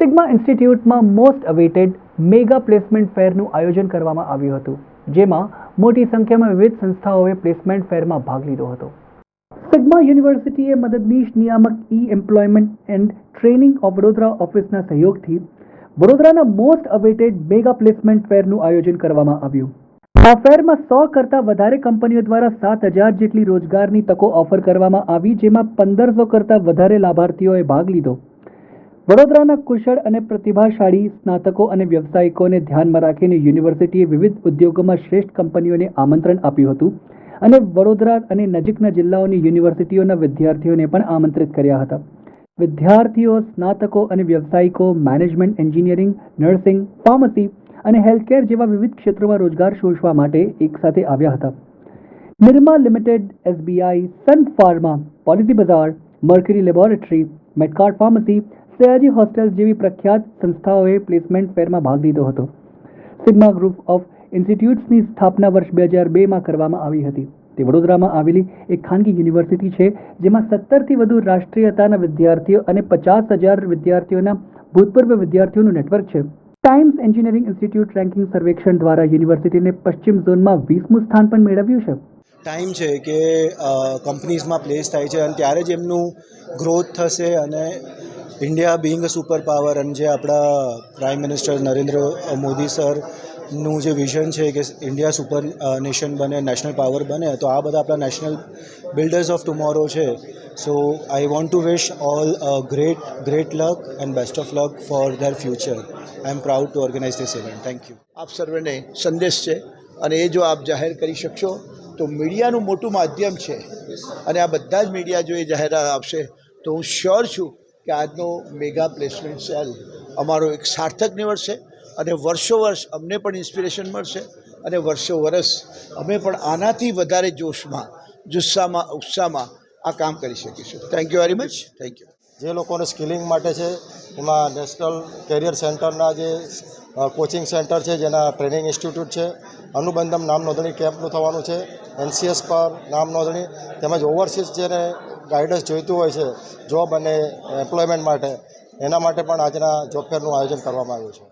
Sigma ઇન્સ્ટિટ્યૂટમાં most awaited mega placement ફેરનું આયોજન કરવામાં આવ્યું હતું, જેમાં મોટી સંખ્યામાં વિવિધ સંસ્થાઓએ પ્લેસમેન્ટ ફેરમાં ભાગ લીધો હતો. સિગ્મા યુનિવર્સિટીએ મદદનીશ નિયામક E employment and training of Vadodara ઓફિસના સહયોગથી વડોદરાના મોસ્ટ અવેટેડ મેગા પ્લેસમેન્ટ ફેરનું આયોજન કરવામાં આવ્યું. આ ફેરમાં સો કરતાં વધારે કંપનીઓ દ્વારા સાત હજાર જેટલી રોજગારની તકો ઓફર કરવામાં આવી, જેમાં પંદરસો કરતાં વધારે લાભાર્થીઓએ ભાગ લીધો. વડોદરાના કુશળ અને પ્રતિભાશાળી સ્નાતકો અને વ્યવસાયિકોને ધ્યાનમાં રાખીને યુનિવર્સિટીએ વિવિધ ઉદ્યોગોમાં શ્રેષ્ઠ કંપનીઓને આમંત્રણ આપ્યું હતું અને વડોદરા અને નજીકના જિલ્લાઓની યુનિવર્સિટીઓના વિદ્યાર્થીઓને પણ આમંત્રિત કર્યા હતા. વિદ્યાર્થીઓ, સ્નાતકો અને વ્યવસાયિકો, મેનેજમેન્ટ, એન્જિનિયરિંગ, નર્સિંગ, ફાર્મસી અને હેલ્થકેર જેવા વિવિધ ક્ષેત્રોમાં રોજગાર શોધવા માટે એકસાથે આવ્યા હતા. Nirma limited, SBI, Sun Pharma, policy Bazaar Mercury laboratory, મેટકાર્ડ pharmacy Sayaji hostel જેવી પ્રખ્યાત સંસ્થાઓએ પ્લેસમેન્ટ ફેરમાં ભાગ લીધો હતો. સિગ્મા ગ્રુપ ઓફ ઇન્સ્ટિટ્યૂટ્સની સ્થાપના વર્ષ બે હજાર બેમાં કરવામાં આવી હતી. તે વડોદરામાં આવેલી એક ખાનગી યુનિવર્સિટી છે, જેમાં સત્તરથી વધુ રાષ્ટ્રીયતાના વિદ્યાર્થીઓ અને પચાસ હજાર વિદ્યાર્થીઓના ભૂતપૂર્વ વિદ્યાર્થીઓનું નેટવર્ક છે. ટાઈમ્સ એન્જિનિયરિંગ ઇન્સ્ટિટ્યૂટ રેન્કિંગ સર્વેક્ષણ દ્વારા યુનિવર્સિટીને પશ્ચિમ ઝોનમાં વીસમું સ્થાન પણ મેળવ્યું છે. ટાઈમ છે કે કંપનીઝમાં પ્લેસ થાય છે અને ત્યારે જ એમનું ગ્રોથ થશે અને ઇન્ડિયા બિંગ સુપર પાવર અને જે આપણા પ્રાઇમ મિનિસ્ટર નરેન્દ્ર મોદી સરનું જે વિઝન છે કે ઇન્ડિયા સુપર નેશન બને નેશનલ પાવર બને, તો આ બધા આપણા નેશનલ બિલ્ડર્સ ઓફ ટુમોરો છે. So I want to wish all great great luck and best of luck for their future I am proud to organise this event thank you આપ સર્વેને સંદેશ છે અને એ જો આપ જાહેર કરી શકશો, તો મીડિયાનું મોટું માધ્યમ છે. અને આ બધા જ મીડિયા જો એ જાહેરાત આપશે, તો હું શ્યોર છું કે આજનો મેગા પ્લેસમેન્ટ સેલ અમારો એક સાર્થક નીવડશે અને વર્ષો વર્ષ અમને પણ ઇન્સ્પિરેશન મળશે અને વર્ષો વર્ષ અમે પણ આનાથી વધારે જોશમાં, જુસ્સામાં, ઉત્સાહમાં આ કામ કરી શકીશું. Thank you very much thank you જે લોકોને સ્કિલિંગ માટે છે, એમાં નેશનલ કેરિયર સેન્ટરના જે કોચિંગ સેન્ટર છે, જેના ટ્રેનિંગ ઇન્સ્ટિટ્યૂટ છે, અનુબંધમ નામ નોંધણી કેમ્પનું થવાનું છે, એનસીએસ પર નામ નોંધણી, તેમજ ઓવરસીઝ જેને ગાઈડન્સ જોઈતું હોય છે, જોબ અને એમ્પ્લોયમેન્ટ માટે, એના માટે પણ આજના જોબ ફેરનું આયોજન કરવામાં આવ્યું છે.